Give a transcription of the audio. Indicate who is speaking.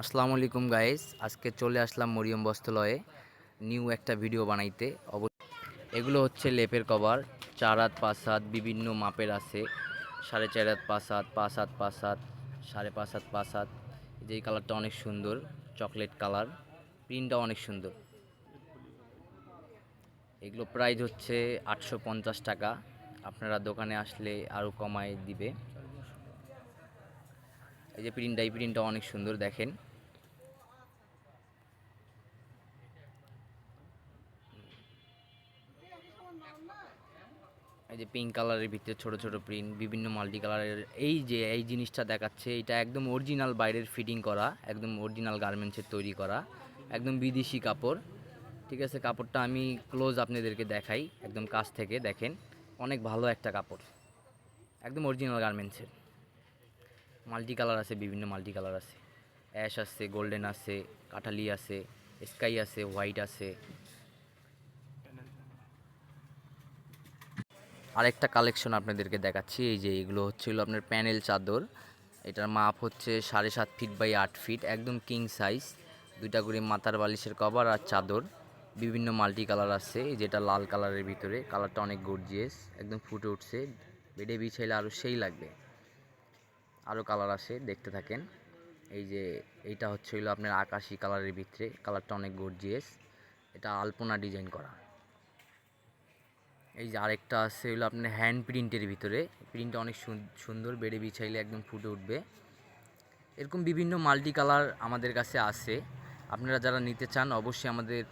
Speaker 1: আসসালামু আলাইকুম গাইস আজকে চলে আসলাম মরিয়ম বস্ত্রালয়ে। নিউ একটা ভিডিও বানাইতে। অব এগুলো হচ্ছে লেপের কভার। চার হাত, পাঁচ হাত বিভিন্ন মাপের আছে। সাড়ে চার হাত, পাঁচ হাত পাঁচ হাত পাঁচ হাত, সাড়ে পাঁচ হাত পাঁচ হাত। যে এই কালারটা অনেক সুন্দর চকলেট কালার প্রিন্টটা অনেক সুন্দর। এগুলো প্রাইস হচ্ছে আটশো পঞ্চাশ টাকা। আপনারা দোকানে আসলে আরও কমায় দিবে। এই যে প্রিন্টটা এই প্রিন্টটা অনেক সুন্দর, দেখেন। এই যে পিঙ্ক কালারের ভিতরে ছোট ছোট প্রিন্ট বিভিন্ন মাল্টি কালারের এই যে, এই জিনিসটা দেখাচ্ছে, এটা একদম অরিজিনাল বাইরের ফিটিং করা, একদম অরিজিনাল গার্মেন্টসের তৈরি করা, একদম বিদেশি কাপড়, ঠিক আছে? কাপড়টা আমি ক্লোজ আপনাদেরকে দেখাই, একদম কাছ থেকে, দেখেন, অনেক ভালো একটা কাপড়, একদম অরিজিনাল গার্মেন্টসের মাল্টি কালার আছে, বিভিন্ন মাল্টি কালার আছে। অ্যাশ আছে গোল্ডেন আছে, কাঠালি আছে স্কাই আছে হোয়াইট আছে। আরেকটা কালেকশন আপনাদেরকে দেখাচ্ছি। এই যে এগুলো হচ্ছিল আপনার প্যানেল চাদর। এটার মাপ হচ্ছে সাড়ে সাত ফিট বাই আট ফিট একদম কিং সাইজ দুইটা করে মাথার বালিশের কভার আর চাদর। বিভিন্ন মাল্টি কালার আছে, এই যেটা লাল কালারের ভিতরে। কালারটা অনেক গর্জিয়াস একদম ফুটে উঠছে। বেডে বিছাইলে আরও সেই লাগবে। আরও কালার আছে, দেখতে থাকেন। এই যে এইটা হচ্ছে আপনার আকাশি কালারের ভিতরে। কালারটা অনেক গর্জিয়াস এটা আলপনা ডিজাইন করা। এই যে আরেকটা আছে হলো আপনার হ্যান্ড প্রিন্টের ভিতরে। প্রিন্টটা অনেক সুন- সুন্দর, বেডে বিছাইলে একদম ফুটে উঠবে। এরকম বিভিন্ন মাল্টি কালার আমাদের কাছে আছে। আপনারা যারা নিতে চান, অবশ্যই আমাদের